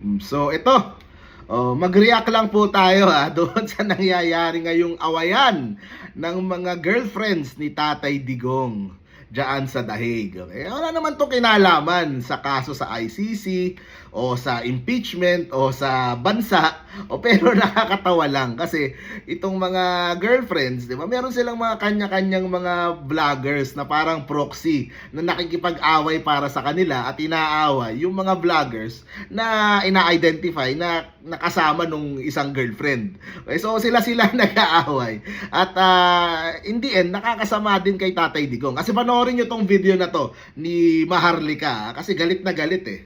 Mm, So ito, oh, mag-react lang po tayo ha, doon sa nangyayari ngayong awayan ng mga girlfriends ni Tatay Digong diyan sa Dahig. Okay? Wala naman to kinalaman sa kaso sa ICC o sa impeachment o sa bansa o pero nakakatawa lang kasi itong mga girlfriends, 'di ba? Meron silang mga kanya-kanyang mga vloggers na parang proxy na nakikipag-away para sa kanila at inaaway yung mga vloggers na ina-identify na nakasama nung isang girlfriend. Okay, so sila sila nag-aaway. At ah, in the end, nakakasama din kay Tatay Digong. Kasi panoorin nyo tong video na to ni Maharlika kasi galit na galit eh.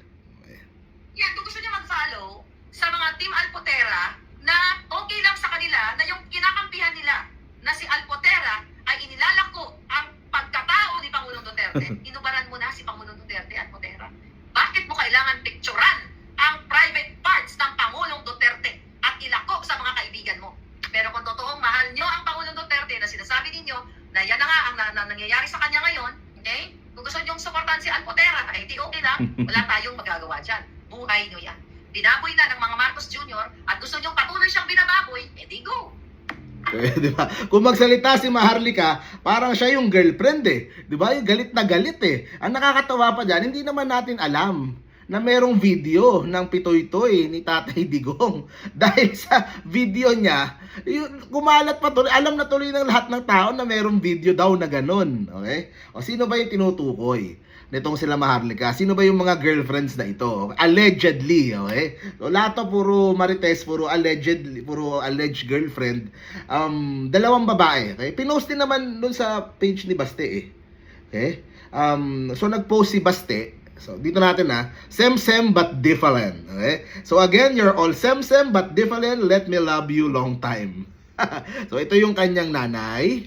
Yan, kung gusto niya mag-follow sa mga Team Alpotera na okay lang sa kanila na yung kinakampihan nila na si Alpotera ay inilalako ang pagkatao ni Pangulong Duterte. Inubaran mo na si Pangulong Duterte, Alpotera. Bakit mo kailangan picturean ang private parts ng Pangulong Duterte at ilako sa mga kaibigan mo? Pero kung totoong mahal nyo ang Pangulong Duterte na sinasabi ninyo na yan na nga ang na, na- nangyayari sa kanya ngayon, okay? Kung gusto nyo suportahan si Alpotera, ay di okay lang. Wala tayong magagawa dyan. Buhay nyo yan. Binaboy na ng mga Marcos Jr. at gusto nyo patuloy siyang binababoy, edi go. Eh, di ba? Kung magsalita si Maharlika, parang siya yung girlfriend eh. Di ba? Yung galit na galit eh. Ang nakakatawa pa dyan, hindi naman natin alam na merong video ng pitoy-toy ni Tatay Digong. Dahil sa video niya, yun, kumalat pa tuloy. Alam na tuloy ng lahat ng tao na merong video daw na ganun. Okay? O sino ba yung tinutukoy? Nitong sila Maharlika. Sino ba yung mga girlfriends na ito? Allegedly, okay? So, lahat to puro marites, puro allegedly, puro alleged girlfriend. Um, dalawang babae, okay? Pinost din naman dun sa page ni Baste, eh. Okay? Um, so, nag-post si Baste. So, dito natin ha. Sem-sem but different. Okay? So, again, you're all sem-sem but different. Let me love you long time. so, ito yung kanyang nanay.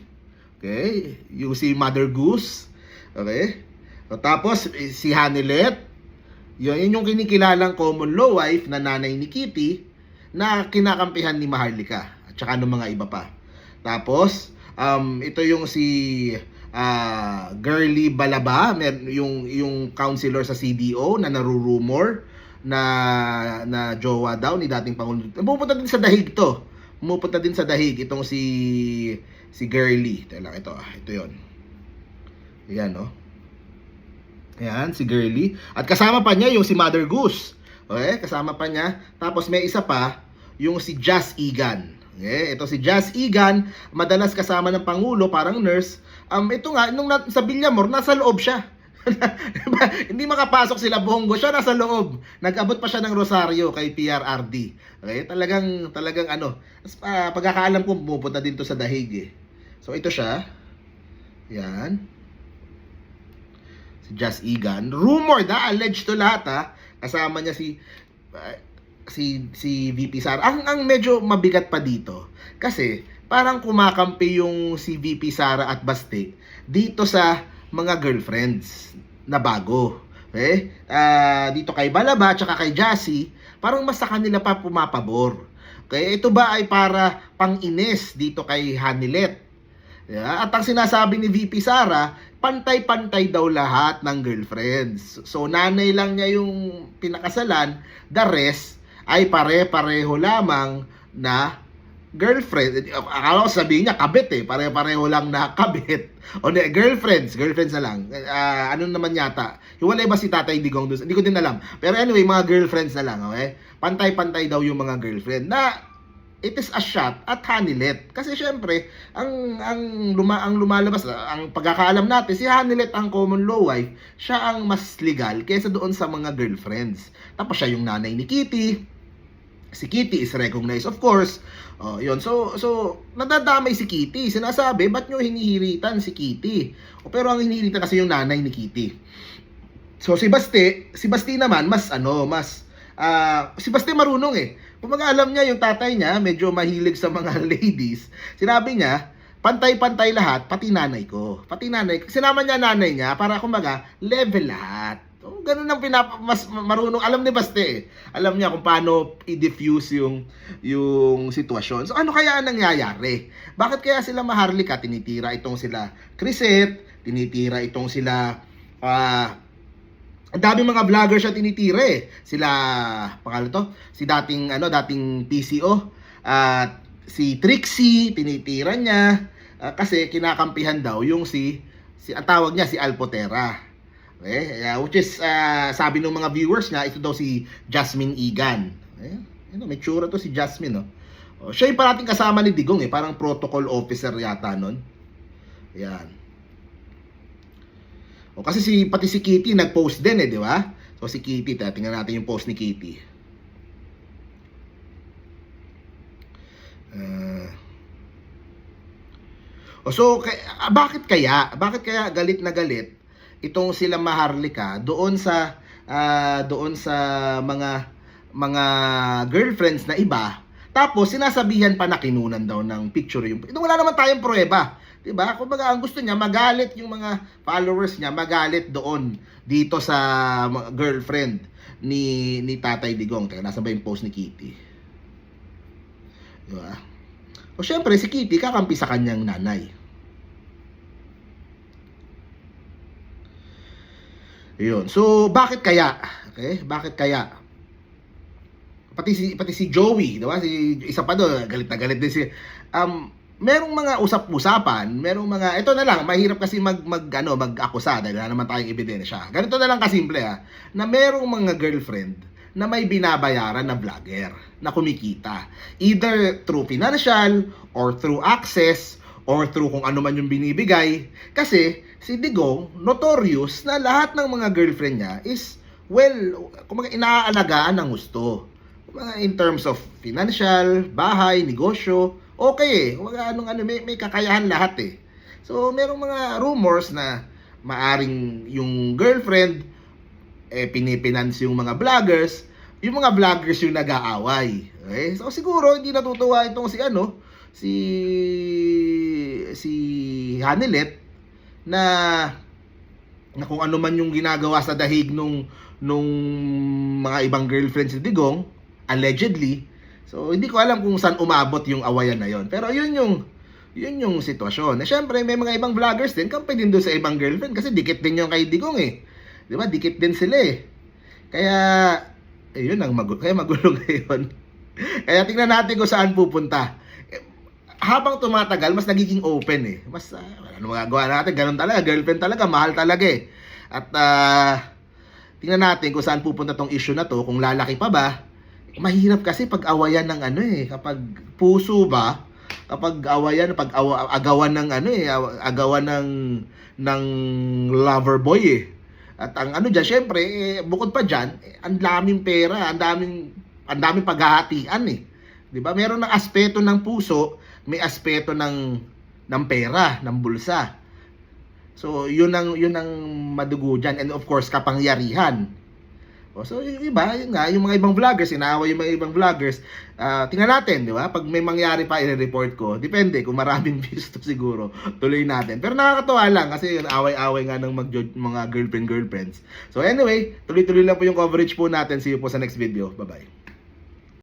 Okay? Yung si Mother Goose. Okay? So, tapos, eh, si Hanilet. Yun, yun yung kinikilalang common law wife na nanay ni Kitty na kinakampihan ni Maharlika at saka ng mga iba pa. Tapos, um, ito yung si ah, Girly Balaba, yung yung counselor sa CDO na narurumor na na jowa daw ni dating Pangulong. Pupunta din sa dahig to. Pumupunta din sa dahig itong si si Girly. Ito lang ito. ah. Ito 'yon. Ayan, no? Ayan, si Girly. At kasama pa niya yung si Mother Goose. Okay, kasama pa niya. Tapos may isa pa, yung si Jazz Egan. Okay, ito si Jazz Egan, madalas kasama ng Pangulo, parang nurse. Um, ito nga, nung na, sa Villamor, nasa loob siya. Diba? Hindi makapasok sila bongo, siya nasa loob. Nag-abot pa siya ng rosaryo kay PRRD. Okay, talagang, talagang ano. Ah, pagkakaalam ko, pupunta din to sa dahig eh. So, ito siya. Yan si Jazz Egan. Rumor na, alleged to lahat ha. Kasama niya si uh, si si VP Sara. Ang ang medyo mabigat pa dito kasi parang kumakampi yung si VP Sara at Baste dito sa mga girlfriends na bago. Okay? Ah, dito kay Balaba at kay Jassy, parang mas sa kanila pa pumapabor. Okay? Ito ba ay para pang-ines dito kay Hanilet? Yeah, at ang sinasabi ni VP Sara, pantay-pantay daw lahat ng girlfriends. So nanay lang niya yung pinakasalan, the rest ay pare-pareho lamang na girlfriend. Akala ko sabihin niya kabit eh, pare-pareho lang na kabit. O di, girlfriends, girlfriends na lang. Ah, ano naman yata? Hiwalay ba si Tatay Digong doon? Hindi ko din alam. Pero anyway, mga girlfriends na lang, okay? Pantay-pantay daw yung mga girlfriend na it is a shot at Hanilet. Kasi syempre, ang ang luma ang lumalabas ang pagkakaalam natin si Hanilet ang common law wife, siya ang mas legal kaysa doon sa mga girlfriends. Tapos siya yung nanay ni Kitty. Si Kitty is recognized of course. Oh, yun. So so nadadamay si Kitty. Sinasabi, ba't nyo hinihiritan si Kitty? O, pero ang hinihiritan kasi yung nanay ni Kitty. So si Baste, si Baste naman mas ano, mas ah si Baste marunong eh. Kung alam niya yung tatay niya, medyo mahilig sa mga ladies. Sinabi niya, pantay-pantay lahat, pati nanay ko. Pati nanay. Sinama niya nanay niya para kumbaga, level lahat. So, ganun ang pinap mas marunong alam ni Baste eh. Alam niya kung paano i-diffuse yung yung sitwasyon. So ano kaya ang nangyayari? Bakit kaya sila maharlika tinitira itong sila Criset, tinitira itong sila ah ang daming mga vlogger siya tinitira eh. Sila, pangalan to, si dating, ano, dating PCO, at si Trixie, tinitira niya, ah, kasi kinakampihan daw yung si, si ang tawag niya si Alpotera. Okay? ah, which is, ah, sabi ng mga viewers niya, ito daw si Jasmine Igan. Eh, ano, may tsura to si Jasmine, no? Oh, siya yung parating kasama ni Digong eh, parang protocol officer yata nun. Yan. O kasi si pati si Kitty nag-post din eh, di ba? So si Kitty, ta- tingnan natin yung post ni Kitty. Uh, so kay, ah, bakit kaya? Bakit kaya galit na galit itong sila Maharlika doon sa ah, doon sa mga mga girlfriends na iba tapos sinasabihan pa na kinunan daw ng picture yung ito wala naman tayong pruweba 'di ba? Kumbaga ang gusto niya magalit yung mga followers niya magalit doon dito sa girlfriend ni ni Tatay Digong. Teka nasa ba yung post ni Kitty? Di o syempre si Kitty kakampi sa kanyang nanay Yun. So, bakit kaya? Okay? Bakit kaya? Pati si pati si Joey, 'di ba? Si isa pa doon, galit na galit din si um merong mga usap-usapan, merong mga ito na lang, mahirap kasi mag mag ano, mag-akusa dahil wala naman tayong ebidensya. Ganito na lang kasimple ha, na merong mga girlfriend na may binabayaran na vlogger na kumikita. Either through financial or through access or through kung ano man yung binibigay. Kasi si Digong, notorious na lahat ng mga girlfriend niya is, well, kumaga inaalagaan ng gusto. Kumaga in terms of financial, bahay, negosyo, okay eh. Kumaga anong ano, may, may kakayahan lahat eh. So, merong mga rumors na maaring yung girlfriend eh pinipinance yung mga vloggers, yung mga vloggers yung nag-aaway. Okay? So siguro hindi natutuwa itong si ano, si si Hanilet na na kung ano man yung ginagawa sa dahig nung nung mga ibang girlfriends ni Digong allegedly so hindi ko alam kung saan umabot yung awayan na yon pero yun yung yun yung sitwasyon. Eh, syempre, may mga ibang vloggers din, kampi din doon sa ibang girlfriend kasi dikit din yung kay Digong eh. Di ba? Dikit din sila eh. Kaya, ayun ang magulo. Kaya magulo ngayon. Kaya tingnan natin kung saan pupunta. Habang tumatagal, mas nagiging open eh. Mas, uh, ano magagawa natin? Ganun talaga. Girlfriend talaga. Mahal talaga eh. At, ah, tingnan natin kung saan pupunta tong issue na to. Kung lalaki pa ba. Mahirap kasi pag awayan ng ano eh. Kapag puso ba, kapag awayan, pag awa, agawan ng ano eh, aw- agawan ng ng lover boy eh. At ang ano diyan, syempre, eh, bukod pa diyan, eh, ang daming pera, ang daming ang daming paghahatian eh. 'Di ba? Meron ng aspeto ng puso, may aspeto ng ng pera, ng bulsa. So, yun ang yun ang madugo diyan and of course kapangyarihan. O, so, yung iba, yun nga, yung mga ibang vloggers, inaaway yung mga ibang vloggers, ah, tingnan natin, di ba? Pag may mangyari pa, i-report ko. Depende, kung maraming views to siguro, tuloy natin. Pero nakakatuwa lang, kasi yun, away-away nga ng mag mga girlfriend-girlfriends. So anyway, tuloy-tuloy lang po yung coverage po natin. See you po sa next video. Bye-bye.